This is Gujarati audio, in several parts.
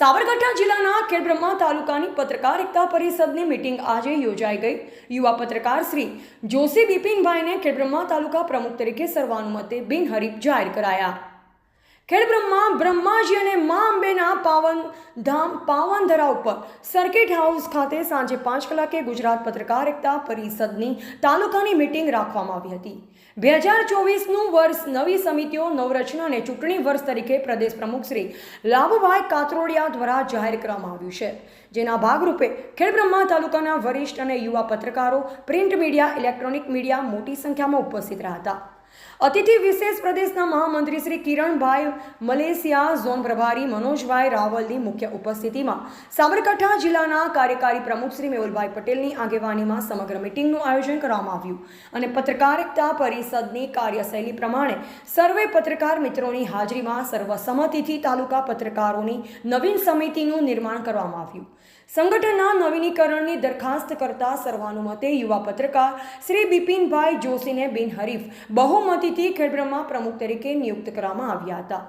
સાબરકાંઠા જિલ્લાના ખેડબ્રહ્મા તાલુકાની પત્રકાર એકતા પરિષદની મિટિંગ આજે યોજાઈ ગઈ. યુવા પત્રકાર શ્રી જોશી બિપિનભાઈને ખેડબ્રહ્મા તાલુકા પ્રમુખ તરીકે સર્વાનુમતે બિનહરીફ જાહેર કરાયા. ખેડબ્રહ્મા બ્રહ્માજી અને મા અંબેના પાવન ધામ પાવનધરા ઉપર સર્કિટ હાઉસ ખાતે સાંજે પાંચ કલાકે ગુજરાત પત્રકાર એકતા પરિષદની તાલુકાની મિટિંગ રાખવામાં આવી હતી. બે હજાર ચોવીસનું વર્ષ નવી સમિતિઓ, નવરચના અને ચૂંટણી વર્ષ તરીકે પ્રદેશ પ્રમુખ શ્રી લાભભાઈ કાતરોડિયા દ્વારા જાહેર કરવામાં આવ્યું છે. જેના ભાગરૂપે ખેડબ્રહ્મા તાલુકાના વરિષ્ઠ અને યુવા પત્રકારો, પ્રિન્ટ મીડિયા, ઇલેક્ટ્રોનિક મીડિયા મોટી સંખ્યામાં ઉપસ્થિત રહ્યા હતા. અતિથિ વિશેષ પ્રદેશના મહામંત્રી શ્રી કિરણભાઈ મલેશિયા, ઝોન પ્રભારી મનોજભાઈ રાવલની મુખ્ય ઉપસ્થિતિમાં સાબરકાંઠા જિલ્લાના કાર્યકારી પ્રમુખ શ્રી મેહુલભાઈ પટેલની આગેવાનીમાં સમગ્ર મિટિંગનું આયોજન કરવામાં આવ્યું અને પત્રકારિતા પરિષદની કાર્યશૈલી પ્રમાણે સર્વે પત્રકાર મિત્રોની હાજરીમાં સર્વસંમતિથી તાલુકા પત્રકારોની નવીન સમિતિનું નિર્માણ કરવામાં આવ્યું. સંગઠનના નવીનીકરણની દરખાસ્ત કરતા સર્વાનુમતે યુવા પત્રકાર શ્રી બિપિનભાઈ જોશીને બિનહરીફ બહુમતીથી ખેડબ્રહ્મા પ્રમુખ તરીકે નિયુક્ત કરવામાં આવ્યા હતા.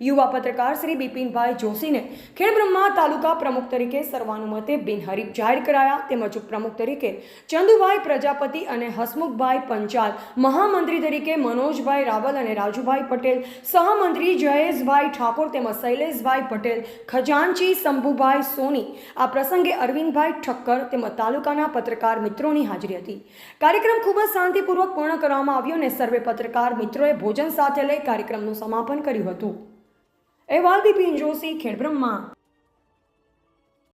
યુવા પત્રકાર શ્રી બિપિનભાઈ જોશીને ખેડબ્રહ્મા તાલુકા પ્રમુખ તરીકે સર્વાનુમતે બિનહરીફ જાહેર કરાયા. તેમજ ઉપપ્રમુખ તરીકે ચંદુભાઈ પ્રજાપતિ અને હસમુખભાઈ પંચાલ, મહામંત્રી તરીકે મનોજભાઈ રાવલ અને રાજુભાઈ પટેલ, સહમંત્રી જયેશભાઈ ઠાકોર તેમજ શૈલેષભાઈ પટેલ, ખજાનચી શંભુભાઈ સોની, આ પ્રસંગે અરવિંદભાઈ ઠક્કર તેમજ તાલુકાના પત્રકાર મિત્રોની હાજરી હતી. કાર્યક્રમ ખૂબ જ શાંતિપૂર્વક પૂર્ણ કરવામાં આવ્યો અને સર્વે પત્રકાર મિત્રોએ ભોજન સાથે લઈ કાર્યક્રમનું સમાપન કર્યું હતું. અહેવાલ બિપિન જોશી ખેડબ્રહ્મા